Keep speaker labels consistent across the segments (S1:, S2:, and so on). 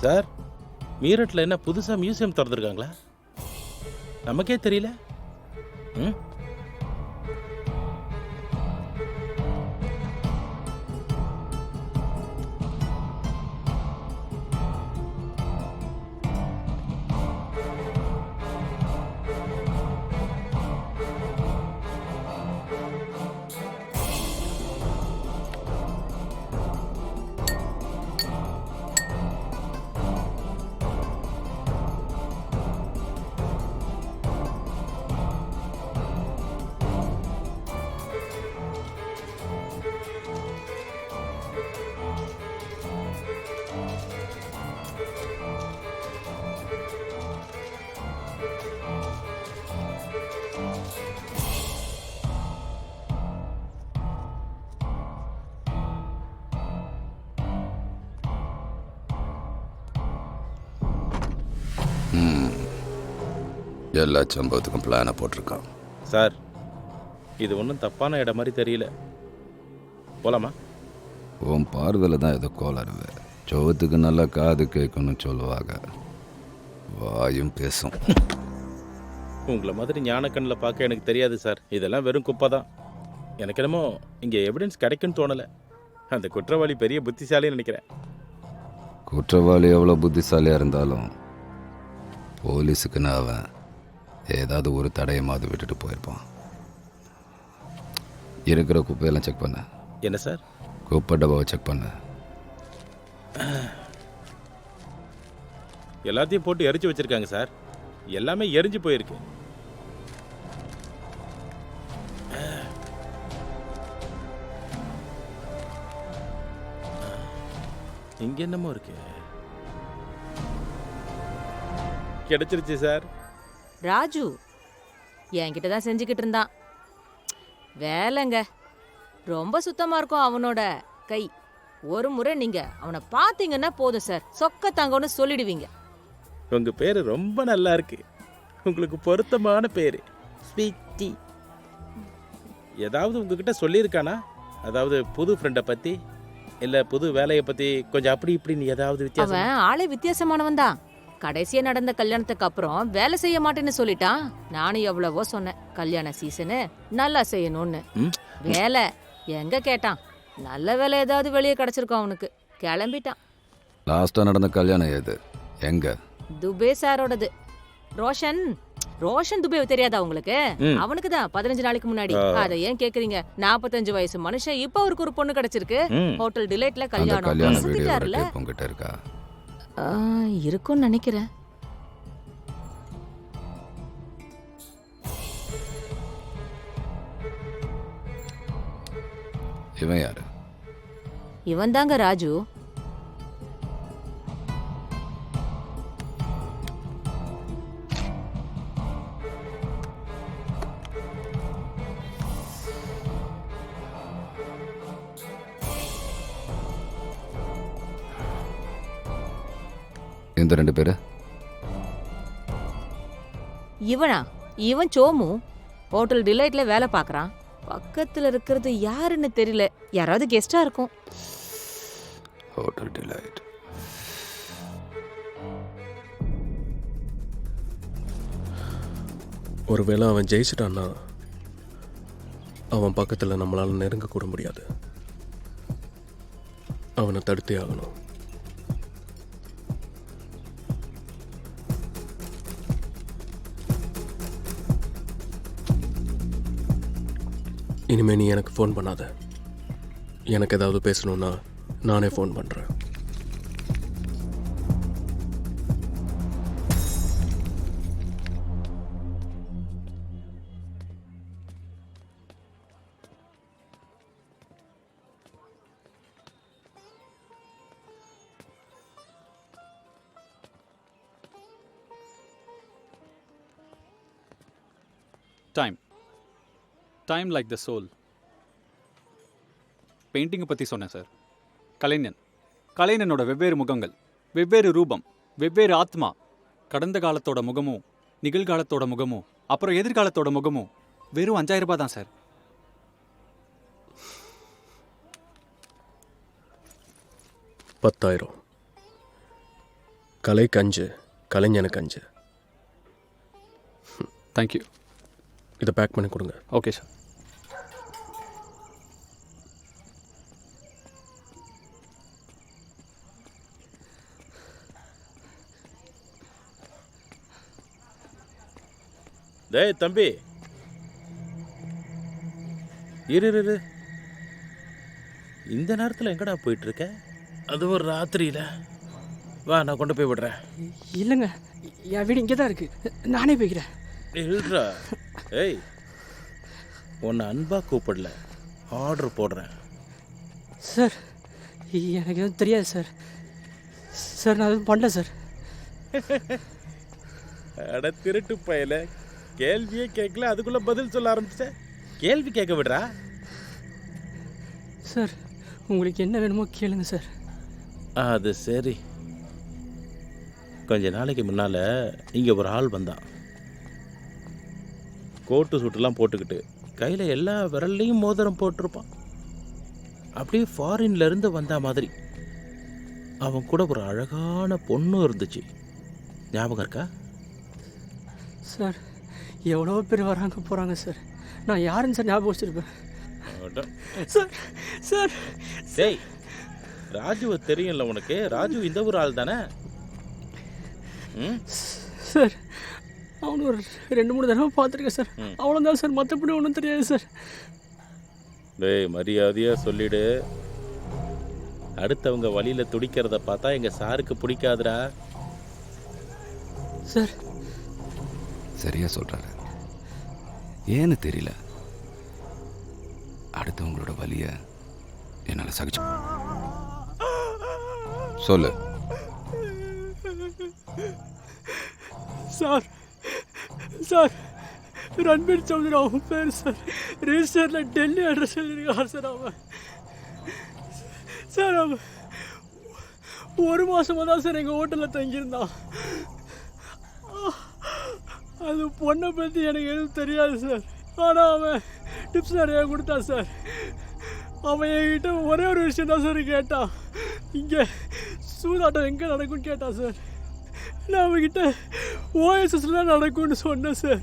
S1: Sir மீரட்டில் என்ன புதுசாக museum திறந்துருக்காங்களா? நமக்கே தெரியல. ம்?
S2: எல்லா சம்பவத்துக்கும் பிளானை போட்டிருக்கான்.
S1: சார் இது ஒன்றும் தப்பான இடம் மாதிரி தெரியல. போலாமா?
S2: உன் பார்வையில் தான் ஏதோ கோளாறுவே சோத்துக்கு நல்லா காது கேட்கணும்னு சொல்லுவாங்க. வாயும் பேசும்.
S1: உங்களை மாதிரி ஞானக்கண்ணில் பார்க்க எனக்கு தெரியாது சார். இதெல்லாம் வெறும் குப்பை தான். எனக்கு என்னமோ இங்கே எவிடன்ஸ் கிடைக்குன்னு தோணலை. அந்த குற்றவாளி பெரிய புத்திசாலின்னு நினைக்கிறேன்.
S2: குற்றவாளி எவ்வளோ புத்திசாலியாக இருந்தாலும் போலீஸுக்குன்னு அவன் ஏதாவது ஒரு தடயமாவது விட்டுட்டு போயிருப்பான். இருக்கிற குப்பையெல்லாம் செக் பண்ண.
S1: என்ன சார்?
S2: குப்பை டப்பாவை செக் பண்ண.
S1: எல்லாத்தையும் போட்டு எரிச்சு வச்சிருக்காங்க சார். எல்லாமே எரிஞ்சு போயிருக்கு. இங்க என்னமோ இருக்கு. கிடைச்சிருச்சு சார்.
S3: ராஜு என்கிட்ட தான் செஞ்சுக்கிட்டு இருந்தான். வேலைங்க. ரொம்ப சுத்தமா இருக்கும் அவனோட கை. ஒரு முறை நீங்க அவனை பாத்தீங்கன்னா போதும் சார். சொக்க தாங்கன்னு சொல்லிடுவீங்க.
S1: உங்க பேரு ரொம்ப நல்லா இருக்கு. உங்களுக்கு பொருத்தமான பேரு. ஸ்வீட்டி ஏதாவது உங்ககிட்ட சொல்லியிருக்கானா? அதாவது புது ஃப்ரெண்டை பத்தி இல்ல புது வேலையை பத்தி கொஞ்சம் அப்படி இப்படின்னு ஏதாவது வித்தியாசம்?
S3: அவன் ஆளே வித்தியாசமானவன் தான். கடைசியா நடந்த கல்யாணத்துக்கு அப்புறம் வேலை செய்ய மாட்டேன்னு சொல்லிட்டான் நானும் எவ்வளவோ சொன்னேன். கல்யாண சீசனு நல்லா செய்யணும்னு? வேலை. எங்க கேட்டான்? நல்ல வேலை ஏதாவது வெளியே கிடைச்சிருக்கும் அவனுக்கு. கிளம்பிட்டான்.
S2: லாஸ்ட்டாக நடந்த கல்யாணம் ஏது எங்க?
S3: துபே சாரோடது. ரோஷன்? ரோஷன் துபே தெரியாதா உங்களுக்கு. அவனுக்கு தான். பதினஞ்சு நாளைக்கு முன்னாடி. அத ஏன் கேக்குறீங்க? நாற்பத்தஞ்சு வயசு மனுஷன். இப்ப அவருக்கு ஒரு பொண்ணு கிடைச்சிருக்கு. ஹோட்டல் டிலைட்ல கல்யாணம்.
S2: உங்ககிட்ட இருக்கா?
S3: இருக்கும்னு நினைக்கிறேன்.
S2: இவன் யாரு?
S3: இவன் தாங்க ராஜு.
S2: இந்த ரெண்டு பேரு?
S3: இவனா? இவன் சோமு? ஹோட்டல் டிலைட்ல வேலை பார்க்கறான். பக்கத்துல இருக்கிறது யாருன்னு தெரியல. யாராவது கெஸ்டா இருக்கும்.
S2: Hotel delight.
S4: ஒருவேளை அவன் ஜெயிச்சிட்டான்னா அவன் பக்கத்தில் நம்மளால் நெருங்க கூட முடியாது. அவனை தடுத்தே ஆகணும். இனிமேல் நீ எனக்கு ஃபோன் பண்ணாத. எனக்கு ஏதாவது பேசணும்னா நானே ஃபோன் பண்ணுறேன்
S5: time time like the soul பெயிண்டிங்கை பற்றி சொன்னேன் சார் கலைஞன். கலைஞனோட வெவ்வேறு முகங்கள் வெவ்வேறு ரூபம் வெவ்வேறு ஆத்மா கடந்த காலத்தோட முகமும் நிகழ்காலத்தோட முகமும் அப்புறம் எதிர்காலத்தோட முகமும் வெறும் அஞ்சாயிரம் ரூபாய் தான் சார்
S4: பத்தாயிரம். கலைக்கு அஞ்சு கலைஞனுக்கு அஞ்சு
S5: தேங்க்யூ
S4: இதை பேக் பண்ணி கொடுங்க.
S5: ஓகே சார்
S1: டேய் தம்பி. இரு இரு, இரு. இந்த நேரத்தில் எங்கடா போயிட்டு இருக்க அது ஒரு ராத்திரியில. வா நான் கொண்டு போய் விடுறேன்.
S6: இல்லைங்க என் வீடு இங்கே தான் இருக்குது நானே போய்க்கிறேன்.
S1: இல்லைடா ஏய் உன்னை அன்பா கூப்பிடல. ஆர்டர் போடுறேன்.
S6: சார் எனக்கு எதுவும் தெரியாது சார். சார் நான் எதுவும் பண்ணல சார்.
S1: அட திருட்டு பயல. கேள்வியே கேட்கல அதுக்குள்ள பதில் சொல்ல ஆரம்பிச்ச. கேள்வி கேட்க விடுறா.
S6: சார் உங்களுக்கு என்ன வேணுமோ கேளுங்க சார்.
S1: அது சரி. கொஞ்ச நாளைக்கு முன்னால் இங்கே ஒரு ஆள் வந்தான். கோட்டு சூட்டெல்லாம் போட்டுக்கிட்டு கையில் எல்லா விரல்லையும் மோதிரம் போட்டிருப்பான். அப்படியே ஃபாரின்ல இருந்து வந்த மாதிரி. அவன் கூட ஒரு அழகான பொண்ணும் இருந்துச்சு. ஞாபகம் இருக்கா?
S6: சார் எவ்வளோ பேர் வராங்க போகிறாங்க சார். நான் யாருன்னு சார் ஞாபகம் வச்சுருப்பேன். Sir sir.
S1: டேய் ராஜுவை தெரியும்ல உனக்கு? ராஜு இந்த ஒரு ஆள் தானே ம்?
S6: சார். அவனு ஒரு ரெண்டு மூணு தடவை பார்த்துருக்கேன் சார்.
S1: ம்.
S6: அவ்வளோதான் சார் மற்றபடி ஒன்றும் தெரியாது சார்.
S1: டேய் மரியாதையா சொல்லிடு. அடுத்தவங்க வழியில துடிக்கிறத பார்த்தா எங்க சாருக்கு பிடிக்காதுடா.
S6: சார்.
S2: சரியா சொல்றாரு. ஏன்னு தெரியல. அடுத்தவங்களோட வலிய என்னால் சகிச்சு சொல்லு.
S6: சார் சார் ரன்பீர் சௌத்ரி அவன் பேர் சார். ரிஜிஸ்டரில் டெல்லி அட்ரஸ் எழுதியிருக்கான் சார் அவன் சார் அவன் ஒரு மாதமாக தான் சார் எங்கள் ஹோட்டலில் தங்கியிருந்தான். அது பொண்ணை பற்றி எனக்கு எதுவும் தெரியாது சார். ஆனால் அவன் டிப்ஸ் நிறையா கொடுத்தான் சார். அவன் என்கிட்ட ஒரே ஒரு விஷயம் தான் சார் கேட்டான். இங்கே சூதாட்டம் எங்கே நடக்கும்னு கேட்டான் சார். நான் அவன்கிட்ட ஓஎஸ்எஸ்ல நடக்கும்னு சொன்னேன் சார்.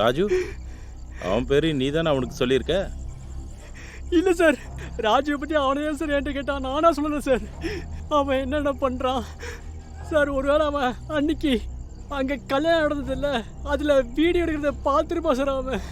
S1: ராஜு அவன் பேரு நீ தானே அவனுக்கு சொல்லியிருக்க?
S6: இல்லை சார். ராஜுவை பற்றி அவனே சார் என்கிட்ட கேட்டான். நானா சொன்னேன் சார். அவன் என்னென்ன பண்ணுறான் சார் ஒருவேளை அவன் அன்னைக்கு அங்கே கல்யாணம் நடந்ததில்ல அதில் வீடியோ எடுக்கிறத பார்த்துருப்பான் சார் அவன்.